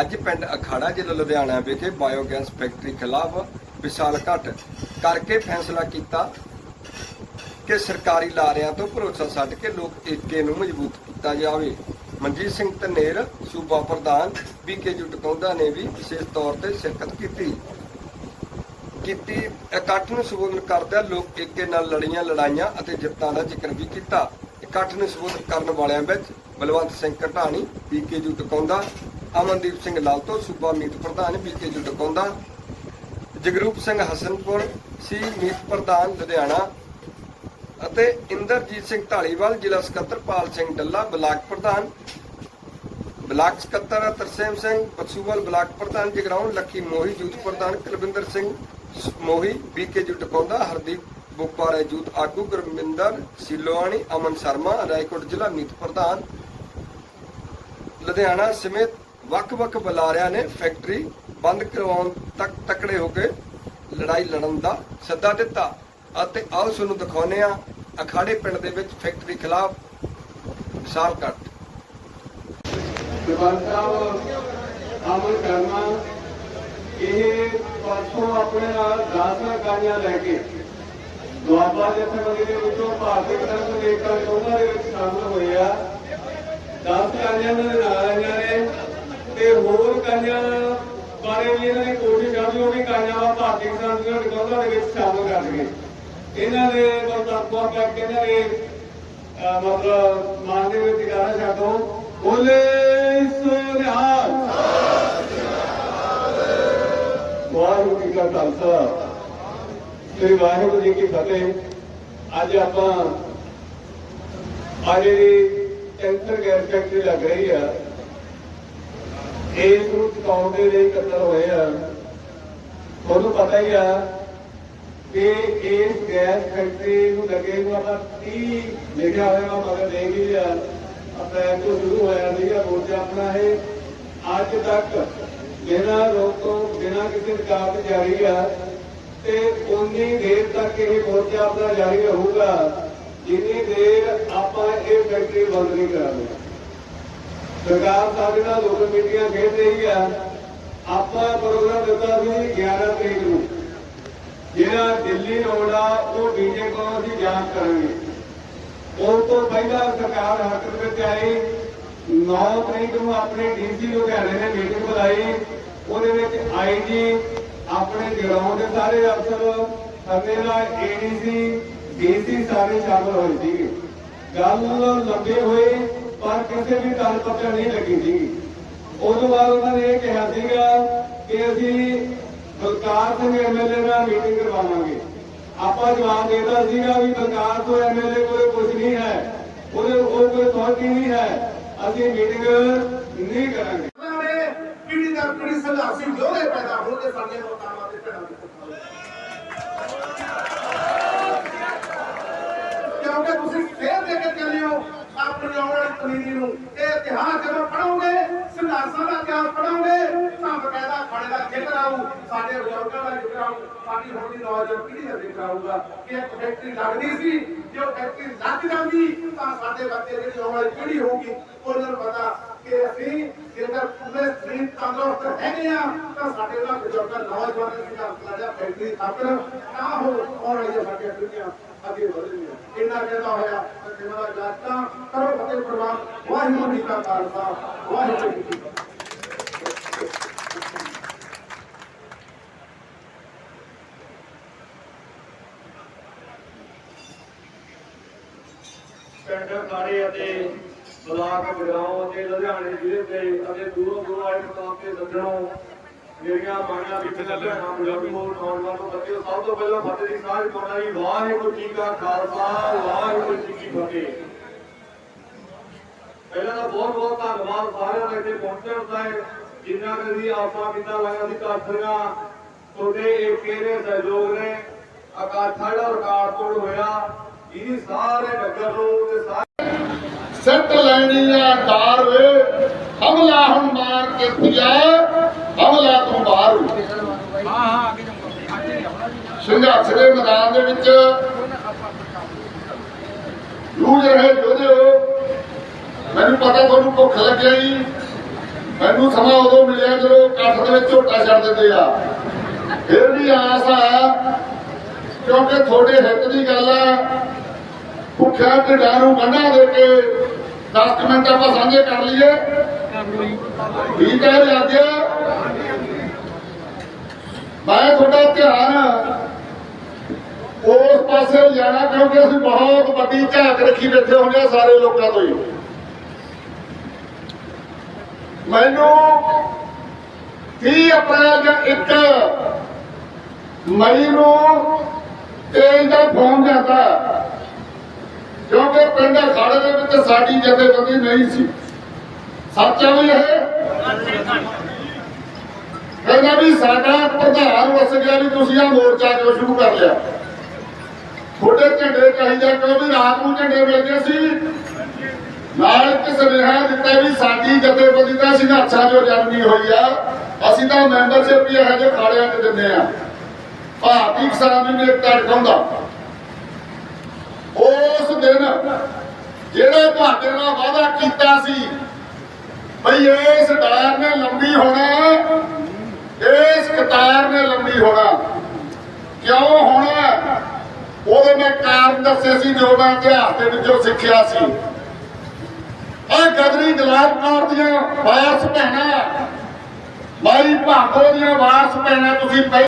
ਅੱਜ ਪਿੰਡ ਅਖਾੜਾ ਜ਼ਿਲ੍ਹਾ ਲੁਧਿਆਣਾ ਵਿਖੇ ਬਾਇਓਗੈਸ ਫੈਕਟਰੀ ਖਿਲਾਫ ਵਿਸ਼ਾਲ ਘਟ ਕਰਕੇ ਫੈਸਲਾ ਕੀਤਾ ਕਿ ਸਰਕਾਰੀ ਲਾਰਿਆਂ ਤੋਂ ਭਰੋਸਾ ਛੱਡ ਕੇ ਲੋਕ ਏਕੇ ਨੂੰ ਮਜ਼ਬੂਤ ਕੀਤਾ ਜਾਵੇ। ਮਨਜੀਤ ਸਿੰਘ ਧਨੇਰ, ਸੂਬਾ ਪ੍ਰਧਾਨ ਬੀਕੇ ਟਕੌਂਦਾ ਨੇ ਵੀ ਵਿਸ਼ੇਸ਼ ਤੌਰ ਤੇ ਸ਼ਿਰਕਤ ਕੀਤੀ। ਕੀਤੀ, ਇਕੱਠ ਨੂੰ ਸੰਬੋਧਨ ਕਰਦਿਆਂ ਲੋਕ ਏਕੇ ਨਾਲ ਲੜੀਆਂ, ਲੜਾਈਆਂ ਅਤੇ ਜਿੱਤਾਂ ਦਾ ਜ਼ਿਕਰ ਵੀ ਕੀਤਾ। ਇਕੱਠ ਨੂੰ ਸੰਬੋਧਨ ਕਰਨ ਵਾਲਿਆਂ ਵਿੱਚ ਬਲਵੰਤ ਸਿੰਘ ਘਟਾਣੀ ਬੀਕੇ ਟਕੌਂਦਾ ਅਮਨਦੀਪ ਸਿੰਘ ਲਾਲਤੋ ਸੂਬਾ ਮੀਤ ਪ੍ਰਧਾਨ ਬੀਕੇ ਟਕੌਂਦਾ ਜਗਰੂਪ ਸਿੰਘ ਹਸਨਪੁਰ, ਸੀ ਮੀਤ ਪ੍ਰਧਾਨ ਲੁਧਿਆਣਾ ਅਤੇ ਇੰਦਰਜੀਤ ਸਿੰਘ ਢਾਲੀਵਾਲ, ਜ਼ਿਲ੍ਹਾ ਸਕੱਤਰ ਪਾਲ ਸਿੰਘ ਡੱਲਾ, ਬਲਾਕ ਪ੍ਰਧਾਨ, ਬਲਾਕ ਸਕੱਤਰ ਤਰਸੇਮ ਸਿੰਘ, ਬਸੂਵਾਲ ਬਲਾਕ ਪ੍ਰਧਾਨ ਜਗਰਾਉਂ, ਲੱਖੀ ਮੋਹੀ, ਜੂਥ ਪ੍ਰਧਾਨ ਕੁਲਵਿੰਦਰ ਸਿੰਘ ਮੋਹੀ ਬੀਕੇ ਜੂ ਟਪੌਂਦਾ ਹਰਦੀਪ ਬੁੱਪਾਰੇ, ਜੂਥ ਆਗੂ ਗੁਰਮਿੰਦਰ ਸਿਲੋਆਣੀ, ਅਮਨ ਸ਼ਰਮਾ, ਰਾਏਕੋਟ ਜ਼ਿਲ੍ਹਾ ਮੀਤ ਪ੍ਰਧਾਨ, ਲੁਧਿਆਣਾ ਸਮੇਤ ਵੱਖ-ਵੱਖ ਬੁਲਾਰਿਆਂ ਨੇ ਫੈਕਟਰੀ ਬੰਦ ਕਰਵਾਉਣ ਤੱਕ ਤਕੜੇ ਹੋ ਕੇ ਲੜਾਈ ਲੜਨ ਦਾ ਸੱਦਾ ਦਿੱਤਾ ਅਤੇ ਆਓ ਤੁਹਾਨੂੰ ਦਿਖਾਉਂਦੇ ਆ ਅਖਾੜੇ ਪਿੰਡ ਦੇ ਵਿੱਚ ਫੈਕਟਰੀ ਖਿਲਾਫ ਵਿਸ਼ਾਲ ਕੱਟ ਸਰਪੰਚ ਸਾਹਿਬ ਕਰਨਾ ਇਹ ਪਰਸੋਂ ਆਪਣੇ ਨਾਲ 10 ਇਕਾਈਆਂ ਲੈ ਕੇ ਦੁਆਬਾ ਦੇ ਦੇ ਵਿੱਚੋਂ ਭਾਰਤੀ ਕਿਸਾਨ ਏਕਤਾ ਚੋਣਾਂ ਦੇ ਵਿੱਚ ਸ਼ਾਮਲ ਹੋਏ ਆ। 10 ਇਕਾਈਆਂ ਦੇ ਨਾਲ ਇਕਾਈਆਂ ਬਾਰੇ ਵੀ ਇਹਨਾਂ ਦੀ ਕੋਸ਼ਿਸ਼ ਆ ਵੀ ਉਹ ਵੀ ਇਕਾਈਆਂ ਵਾ ਭਾਰਤੀ ਕਿਸਾਨ ਸੰਗਠਨ ਚੋਣਾਂ ਦੇ ਵਿੱਚ ਸ਼ਾਮਲ ਕਰ ਲਈਏ ਇਹਨਾਂ ਦੇ ਵਰਤਾਪਾ ਕਰਕੇ ਇਹਨਾਂ ਦੇ ਮਤਲਬ ਮਾਨ ਦੇ ਵਿੱਚ ਗਾਣਾ ਛੱਡੋ ਬੋਲੇ ਸੋਨਿਹਾਲ ਵਾਹਿਗੁਰੂ ਜੀ ਕਾ ਖਾਲਸਾ। ਸ੍ਰੀ ਵਾਹਿਗੁਰੂ ਜੀ ਕੀ ਫਤਿਹ। ਅੱਜ ਆਪਾਂ, ਅੱਜ ਕੈਂਸਰ ਗੈਸ ਫੈਕਟਰੀ ਲੱਗ ਰਹੀ ਆ ਇਸ ਨੂੰ ਚੁਕਾਉਣ ਦੇ ਲਈ ਇਕੱਤਰ ਹੋਏ ਆ। ਤੁਹਾਨੂੰ ਪਤਾ ਹੀ ਆ ਕਿ ਇਸ ਗੈਸ ਫੈਕਟਰੀ ਨੂੰ ਲੱਗੇ ਨੂੰ ਆਪਾਂ 30 ਲਿਖਿਆ ਹੋਇਆ ਮਗਰ ਦੇਖ ਹੀ ਲਿਆ। ਅਪ੍ਰੈਲ ਤੋਂ ਸ਼ੁਰੂ ਹੋਇਆ ਸੀਗਾ ਮੋਰਚਾ ਆਪਣਾ ਇਹ। ਅੱਜ ਤੱਕ ਬਿਨਾਂ ਰੋਕ ਬਿਨਾਂ ਕਿਸੇ ਰੁਕਾਵਟ ਜਾਰੀ ਆ ਤੇ ਉਨੀ ਦੇਰ ਤੱਕ ਇਹ ਮੋਰਚਾ ਆਪਣਾ ਜਾਰੀ ਰਹੂਗਾ, ਜਿੰਨੀ ਦੇਰ ਆਪਾਂ ਇਹ ਫੈਕਟਰੀ ਬੰਦ ਨਹੀਂ ਕਰਾਂਗੇ। ਸਰਕਾਰ ਸਾਡੇ ਨਾਲ ਲੋਕ ਮੀਟਿੰਗਾਂ ਖੇਡ ਰਹੀ ਆ ਆਪਾਂ ਪ੍ਰੋਗਰਾਮ ਦਿੱਤਾ ਸੀ 11 ਤਰੀਕ ਨੂੰ। ਜਿਹੜਾ ਦਿੱਲੀ ਰੋਡ ਉਹ ਡੀਜੇ ਕੋਲ ਅਸੀਂ ਜਾਂਚ ਕਰਾਂਗੇ। ਉਸ ਤੋਂ ਪਹਿਲਾਂ ਸਰਕਾਰ ਹਰਕਤ ਵਿੱਚ ਆਈ। 9 ਤਰੀਕ ਨੂੰ ਆਪਣੇ ਡੀਸੀ ਲੁਧਿਆਣੇ ਨੇ ਮੀਟਿੰਗ ਬੁਲਾਈ। ਉਹਦੇ ਵਿੱਚ ਆਈਜੀ ਆਪਣੇ ਗਿਰਾਉਂ ਦੇ ਸਾਰੇ ਅਫਸਰ, ਸਾਡੇ ਨਾਲ ਏਡੀਸੀ ਡੀਸੀ ਸਾਰੇ ਸ਼ਾਮਲ ਹੋਏ ਸੀਗੇ। ਗੱਲ ਲੰਬੇ ਹੋਏ ਪਰ ਕਿਸੇ ਵੀ ਗੱਲ ਪੱਕਾ ਨਹੀਂ ਲੱਗੀ ਸੀ। ਉਦੋਂ ਬਾਅਦ ਉਹਨਾਂ ਨੇ ਇਹ ਕਿਹਾ ਸੀਗਾ ਕਿ ਅਸੀਂ ਬਲਕਾਰ ਸਿੰਘ ਐਮਐਲਏ ਨਾਲ ਮੀਟਿੰਗ ਕਰਵਾਵਾਂਗੇ। ਆਪਾਂ ਜਵਾਬ ਦੇਤਾ ਸੀਗਾ ਵੀ ਬਲਕਾਰ ਤੋਂ ਐਮਐਲਏ ਕੋਲੇ ਕੁਝ ਨਹੀਂ ਹੈ। ਉਹਦੇ ਉਹ ਕੋਈ ਅਥਾਰਟੀ ਨਹੀਂ ਹੈ। ਅਸੀਂ ਮੀਟਿੰਗ ਨਹੀਂ ਕਰਾਂਗੇ। ਉਹਨਾਂ ਨੇ ਪੀੜੀ ਦਰ ਪੀੜੀ ਸੰਘਰਸ਼ੀ ਯੋਧੇ ਪੈਦਾ ਹੋਣਗੇ ਸਾਡੇ ਲੋਕਾਂ ਦੇ ਪਿੰਡਾਂ ਪਨੀਰੀ ਨੂੰ। ਇਹ ਇਤਿਹਾਸ ਜਦੋਂ ਪੜੋਗੇ ਸੰਘਰਸ਼ਾਂ ਦਾ ਇਤਿਹਾਸ ਪੜੋਗੇ ਤਾਂ ਬਕਾਇਦਾ ਖਾਣੇ ਦਾ ਜ਼ਿਕਰ ਆਊ, ਸਾਡੇ ਬਜ਼ੁਰਗਾਂ ਦਾ ਜ਼ਿਕਰ ਆਊ, ਸਾਡੀ ਹੁਣ ਦੀ ਨੌਜਵਾਨ ਪੀੜ੍ਹੀ ਦਾ ਜ਼ਿਕਰ ਆਊਗਾ ਕਿ ਇੱਕ ਫੈਕਟਰੀ ਲੱਗਦੀ ਸੀ, ਜੇ ਉਹ ਫੈਕਟਰੀ ਲੱਗ ਜਾਂਦੀ, ਤਾਂ ਸਾਡੇ ਬੱਚੇ ਜਿਹੜੀ ਆਉਣ ਵਾਲੀ ਪੀੜ੍ਹੀ ਹੋਊਗੀ ਉਹਨਾਂ ਨੂੰ ਪਤਾ ਕਿ ਅਸੀਂ ਜੇਕਰ ਪੂਰੇ ਸਰੀਰ ਤੰਦਰੁਸਤ ਹੈਗੇ ਆ ਤਾਂ ਸਾਡੇ ਨਾਲ ਬਜ਼ੁਰਗਾਂ, ਨੌਜਵਾਨਾਂ ਦੀ ਗੱਲ ਲੜਿਆ ਫੈਕਟਰੀ ਖਾਤਰ ਤਾਂ ਹੋ ਆਉਣ ਵਾਲੀਆਂ ਸਾਡੀਆਂ ਪੀੜ੍ਹੀਆਂ ਅੱਗੇ ਵਧਣਗੀਆਂ। ਇੰਨਾ ਕਹਿੰਦਾ ਹੋਇਆ ਕਿ ਮੇਰਾ ਜਾਤਾਂ ਕਰੋ ਪ੍ਰਵਾਨ ਵਾਹਿਗੁਰੂ ਜੀ ਕਾ ਖਾਲਸਾ ਵਾਹਿਗੁਰੂ ਜੀ ਕੀ ਫਤਿਹ। ਪਿੰਡ ਖਾੜੇ ਅਤੇ ਬਲਾਕ ਜਗਰਾਉਂ ਅਤੇ ਲੁਧਿਆਣੇ ਜ਼ਿਲ੍ਹੇ ਦੇ ਅਤੇ ਦੂਰੋਂ ਦੂਰੋਂ ਆਏ ਪ੍ਰਤਾਪ ਤੇ ਸੱਜਣੋਂ ਮੇਰੀਆਂ ਬਾਣੀਆਂ ਵਿੱਚ ਸਭ ਤੋਂ ਪਹਿਲਾਂ ਫਤਿਹ ਦੀ ਸਾਂਝ ਪਾਉਣਾ ਜੀ ਵਾਹਿਗੁਰੂ ਜੀ ਕਾ ਖਾਲਸਾ ਵਾਹਿਗੁਰੂ ਜੀ ਕੀ ਫਤਿਹ। ਪਹਿਲਾਂ ਤਾਂ ਬਹੁਤ ਬਹੁਤ ਧੰਨਵਾਦ ਸਾਰਿਆਂ ਦਾ ਇੱਥੇ ਪਹੁੰਚਣ ਦਾ ਜਿੰਨਾ ਕਿ ਅਸੀਂ ਆਪਾ ਕੀਤਾ ਲਾਇਆ ਸੀ ਕਾਠੀਆਂ, ਤੁਹਾਡੇ ਏਕੇ ਦੇ ਸਹਿਯੋਗ ਨੇ? ਅਕਾਠਾ ਦਾ ਰਿਕਾਰਡ ਤੋੜ ਹੋਇਆ, ਇਹਦੀ ਸਾਰੇ ਨਗਰ ਨੂੰ ਤੇ ਸਾਰੇ ਸਿੱਟ ਲੈਣੀ ਆ ਡਾਰ ਵੇ ਹਮਲਾ ਹੁਣ ਮਾਰ ਕੇ ਪਿਆ ਹਮਲਾ ਤੋਂ ਬਾਹਰ। ਸੰਘਰਸ਼ ਦੇ ਮੈਦਾਨ ਦੇ ਵਿੱਚ ਜੂਝ ਰਹੇ ਯੋਧਿਓ ਮੈਨੂੰ ਪਤਾ ਤੁਹਾਨੂੰ ਭੁੱਖ ਲੱਗਿਆ ਜੀ। ਮੈਨੂੰ ਸਮਾਂ ਉਦੋਂ ਮਿਲਿਆ ਜਦੋਂ ਕੱਠ ਦੇ ਵਿੱਚ ਝੋਟਾ ਛੱਡ ਦਿੰਦੇ ਆ। ਫਿਰ ਵੀ ਆਸ ਆ, ਕਿਉਂਕਿ ਤੁਹਾਡੇ ਹਿੱਤ ਦੀ ਗੱਲ ਆ। ਭੁੱਖਿਆ ਢਿੱਡਾਂ ਨੂੰ ਗੰਢਾਂ ਦੇ ਕੇ 10 ਮਿੰਟ ਆਪਾਂ ਸਾਂਝੇ ਕਰ ਲਈਏ। ਠੀਕ ਹੈ ਜੀ ਅੱਜ ਮੈਂ ਤੁਹਾਡਾ ਧਿਆਨ ਉਸ ਪਾਸੇ ਜਾਣਾ ਕਿਉਂਕਿ ਅਸੀਂ ਬਹੁਤ ਵੱਡੀ ਝਾਕ ਰੱਖੀ ਬੈਠੇ ਹੁੰਦੇ ਆ ਸਾਰੇ ਲੋਕਾਂ ਤੋਂ ਹੀ। ਮੈਨੂੰ 30 ਅਪ੍ਰੈਲ ਜਾਂ 1 ਮਈ ਨੂੰ ਤੇਜ ਦਾ ਫੋਨ ਜਾਂਦਾ। ਕਿਉਂਕਿ ਪਿੰਡ ਅਖਾੜੇ ਦੇ ਵਿੱਚ ਸਾਡੀ ਜਥੇਬੰਦੀ ਨਹੀਂ ਸੀ। ਸੱਚ ਵੀ ਇਹ? ਕਹਿੰਦਾ ਵੀ ਸਾਡਾ ਪ੍ਰਧਾਨ ਵਸ ਗਿਆ ਵੀ ਤੁਸੀਂ ਆ ਮੋਰਚਾ ਜੋ ਸ਼ੁਰੂ ਕਰ ਲਿਆ। ਤੁਹਾਡੇ ਝੰਡੇ ਚਾਹੀਦਾ ਕਿਉਂਕਿ ਰਾਤ ਨੂੰ ਝੰਡੇ ਮਿਲਦੇ ਸੀ? ਨਾਲ ਇੱਕ ਸੁਨੇਹਾ ਦਿੱਤਾ ਵੀ ਸਾਡੀ ਜਥੇਬੰਦੀ ਦਾ ਸੰਘਰਸ਼ਾਂ ਜੋ ਜਨਮੀ ਹੋਈ ਆ, ਅਸੀਂ ਤਾਂ ਮੈਂਬਰਸ਼ਿਪ ਵੀ ਇਹੋ ਜਿਹੇ ਖਾੜਿਆਂ ਤੇ ਦਿੰਦੇ ਆ। ਭਾਰਤੀ ਕਿਸਾਨ ਨੇ ਇੱਕ ਟੜਕਾਉਂਦਾ ਉਸ ਦਿਨ ਜਿਹੜਾ ਤੁਹਾਡੇ ਨਾਲ ਵਾਅਦਾ ਕੀਤਾ ਸੀ ਭਈ ਇਸ ਡਾਰ ਨੇ ਲੰਬੀ ਹੋਣਾ, ਇਸ ਕਤਾਰ ਨੇ ਲੰਬੀ ਹੋਣਾ। ਕਿਉਂ ਹੋਣਾ? ਉਹਦੇ ਮੈਂ ਕਾਰਨ ਦੱਸੇ ਸੀ, ਜੋ ਮੈਂ ਇਤਿਹਾਸ ਦੇ ਵਿੱਚੋਂ ਸਿੱਖਿਆ ਸੀ। ਇਹ ਗਦਰੀ ਗਲਾਬ ਕੌਰ ਦੀਆਂ ਵਾਰਸ ਭੈਣਾਂ। ਮਾਈ ਭਾਗੋ ਦੀਆਂ ਵਾਰਸ ਭੈਣਾਂ ਤੁਸੀਂ ਪਹਿ-